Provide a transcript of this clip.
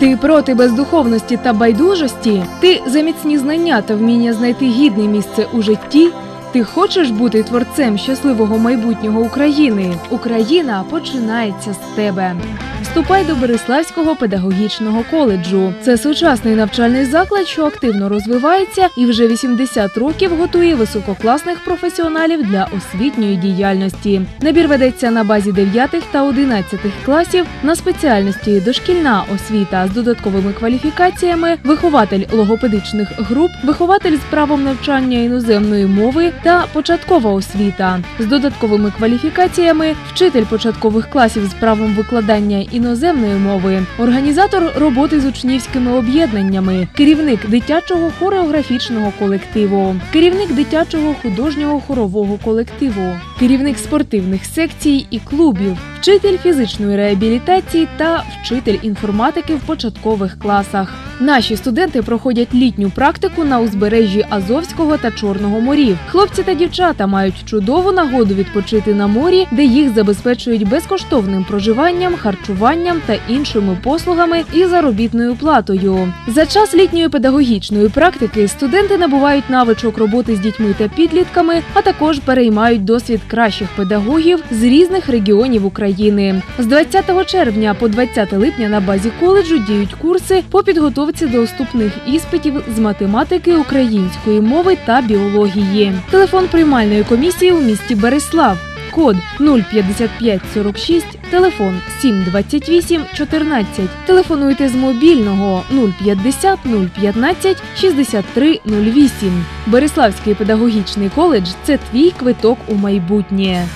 Ти проти бездуховності та байдужості? Ти за міцні знання та вміння знайти гідне місце у житті? Ти хочеш бути творцем щасливого майбутнього України? Україна починається з тебе. Вступай до Береславського педагогічного коледжу. Це сучасний навчальний заклад, що активно розвивається і вже 80 років готує висококласних професіоналів для освітньої діяльності. Набір ведеться на базі 9 та 11 класів на спеціальності дошкільна освіта з додатковими кваліфікаціями, вихователь логопедичних груп, вихователь з правом навчання іноземної мови та початкова освіта з додатковими кваліфікаціями, вчитель початкових класів з правом викладання іноземної мови, організатор роботи з учнівськими об'єднаннями, керівник дитячого хореографічного колективу, керівник дитячого художнього хорового колективу, керівник спортивних секцій і клубів, вчитель фізичної реабілітації та вчитель інформатики в початкових класах. Наші студенти проходять літню практику на узбережжі Азовського та Чорного морів. Хлопці та дівчата мають чудову нагоду відпочити на морі, де їх забезпечують безкоштовним проживанням, харчуванням та іншими послугами і заробітною платою. За час літньої педагогічної практики студенти набувають навичок роботи з дітьми та підлітками, а також переймають досвід кращих педагогів з різних регіонів України. З 20 червня по 20 липня на базі коледжу діють курси по підготовці до вступних іспитів з математики, української мови та біології. Телефон приймальної комісії у місті Береслав. Код 05546, телефон 728 14. Телефонуйте з мобільного 050 015 63 08. Береславський педагогічний коледж це твій квиток у майбутнє.